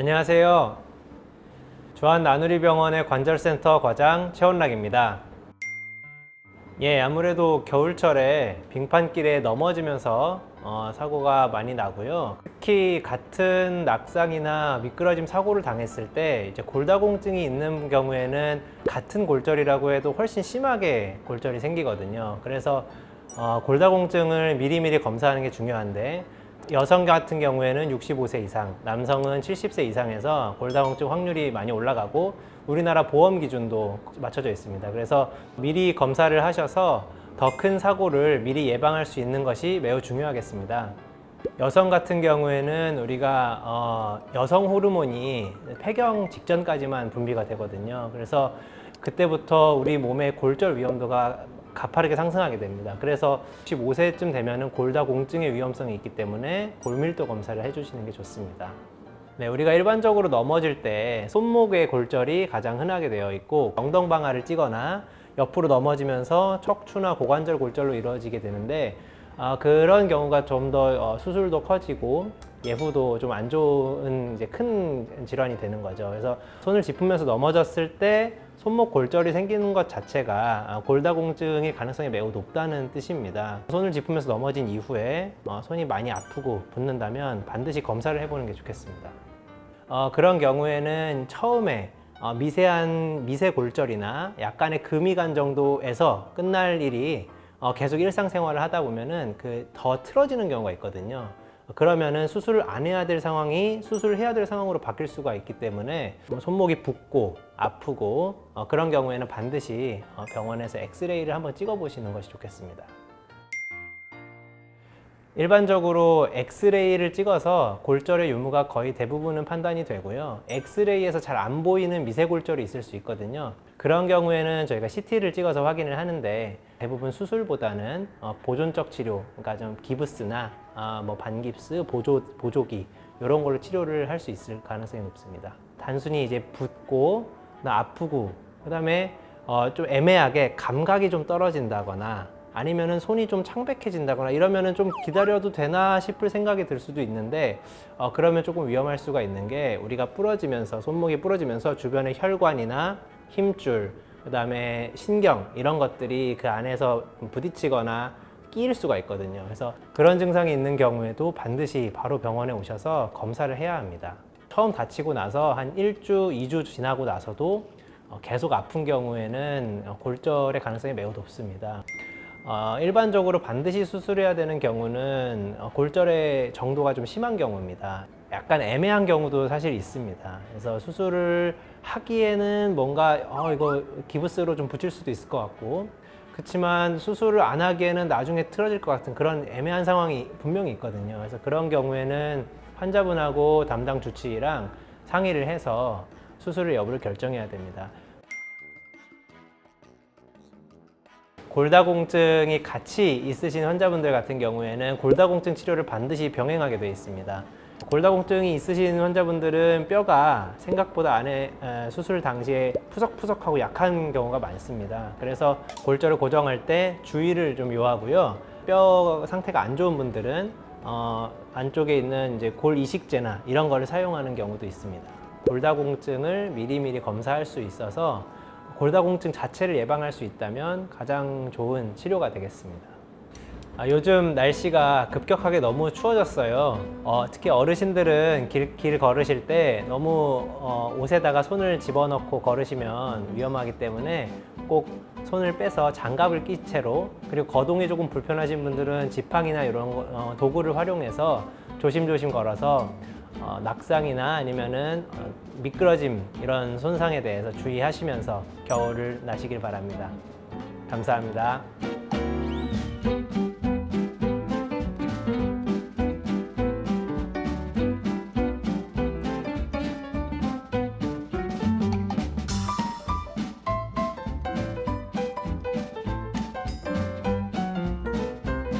안녕하세요. 조한 나누리 병원의 관절센터 과장 최원락입니다. 예, 아무래도 겨울철에 빙판길에 넘어지면서 어, 사고가 많이 나고요. 특히 같은 낙상이나 미끄러짐 사고를 당했을 때 이제 골다공증이 있는 경우에는 같은 골절이라고 해도 훨씬 심하게 골절이 생기거든요. 그래서 어, 골다공증을 미리미리 검사하는 게 중요한데 여성 같은 경우에는 65세 이상, 남성은 70세 이상에서 골다공증 확률이 많이 올라가고 우리나라 보험 기준도 맞춰져 있습니다. 그래서 미리 검사를 하셔서 더 큰 사고를 미리 예방할 수 있는 것이 매우 중요하겠습니다. 여성 같은 경우에는 우리가 어, 여성 호르몬이 폐경 직전까지만 분비가 되거든요. 그래서 그때부터 우리 몸의 골절 위험도가 가파르게 상승하게 됩니다. 그래서 15세쯤 되면은 골다공증의 위험성이 있기 때문에 골밀도 검사를 해주시는 게 좋습니다. 네, 우리가 일반적으로 넘어질 때 손목의 골절이 가장 흔하게 되어 있고 엉덩방아를 찌거나 옆으로 넘어지면서 척추나 고관절 골절로 이루어지게 되는데 아, 그런 경우가 좀 더 수술도 커지고 예후도 좀 안 좋은 이제 큰 질환이 되는 거죠. 그래서 손을 짚으면서 넘어졌을 때 손목 골절이 생기는 것 자체가 아, 골다공증의 가능성이 매우 높다는 뜻입니다. 손을 짚으면서 넘어진 이후에 어, 손이 많이 아프고 붓는다면 반드시 검사를 해보는 게 좋겠습니다. 어, 그런 경우에는 처음에 어, 미세한 미세 골절이나 약간의 금이간 정도에서 끝날 일이 어, 계속 일상생활을 하다 보면은 그 더 틀어지는 경우가 있거든요. 그러면은 수술을 안 해야 될 상황이 수술을 해야 될 상황으로 바뀔 수가 있기 때문에 뭐 손목이 붓고 아프고 어, 그런 경우에는 반드시 어, 병원에서 엑스레이를 한번 찍어 보시는 것이 좋겠습니다. 일반적으로 엑스레이를 찍어서 골절의 유무가 거의 대부분은 판단이 되고요. 엑스레이에서 잘 안 보이는 미세골절이 있을 수 있거든요. 그런 경우에는 저희가 CT를 찍어서 확인을 하는데 대부분 수술보다는 어, 보존적 치료, 그러니까 좀 기부스나 아, 뭐 반깁스, 보조, 보조기 이런 걸로 치료를 할 수 있을 가능성이 높습니다. 단순히 이제 붓고 나 아프고 그다음에 어, 좀 애매하게 감각이 좀 떨어진다거나 아니면은 손이 좀 창백해진다거나 이러면은 좀 기다려도 되나 싶을 생각이 들 수도 있는데 어, 그러면 조금 위험할 수가 있는 게 우리가 부러지면서 손목이 부러지면서 주변의 혈관이나 힘줄 그다음에 신경 이런 것들이 그 안에서 부딪히거나 끼일 수가 있거든요. 그래서 그런 증상이 있는 경우에도 반드시 바로 병원에 오셔서 검사를 해야 합니다. 처음 다치고 나서 한 1주, 2주 지나고 나서도 어, 계속 아픈 경우에는 어, 골절의 가능성이 매우 높습니다. 어, 일반적으로 반드시 수술해야 되는 경우는 어, 골절의 정도가 좀 심한 경우입니다. 약간 애매한 경우도 사실 있습니다. 그래서 수술을 하기에는 뭔가 어, 이거 기부스로 좀 붙일 수도 있을 것 같고 그렇지만 수술을 안 하기에는 나중에 틀어질 것 같은 그런 애매한 상황이 분명히 있거든요. 그래서 그런 경우에는 환자분하고 담당 주치의랑 상의를 해서 수술의 여부를 결정해야 됩니다. 골다공증이 같이 있으신 환자분들 같은 경우에는 골다공증 치료를 반드시 병행하게 되어 있습니다. 골다공증이 있으신 환자분들은 뼈가 생각보다 안에 에, 수술 당시에 푸석푸석하고 약한 경우가 많습니다. 그래서 골절을 고정할 때 주의를 좀 요하고요. 뼈 상태가 안 좋은 분들은 어, 안쪽에 있는 이제 골 이식제나 이런 거를 사용하는 경우도 있습니다. 골다공증을 미리미리 검사할 수 있어서 골다공증 자체를 예방할 수 있다면 가장 좋은 치료가 되겠습니다. 아, 요즘 날씨가 급격하게 너무 추워졌어요. 어, 특히 어르신들은 길, 길 걸으실 때 너무 어, 옷에다가 손을 집어넣고 걸으시면 위험하기 때문에 꼭 손을 빼서 장갑을 낀 채로 그리고 거동이 조금 불편하신 분들은 지팡이나 이런 거, 어, 도구를 활용해서 조심조심 걸어서 어, 낙상이나 아니면은 어, 미끄러짐 이런 손상에 대해서 주의하시면서 겨울을 나시길 바랍니다. 감사합니다.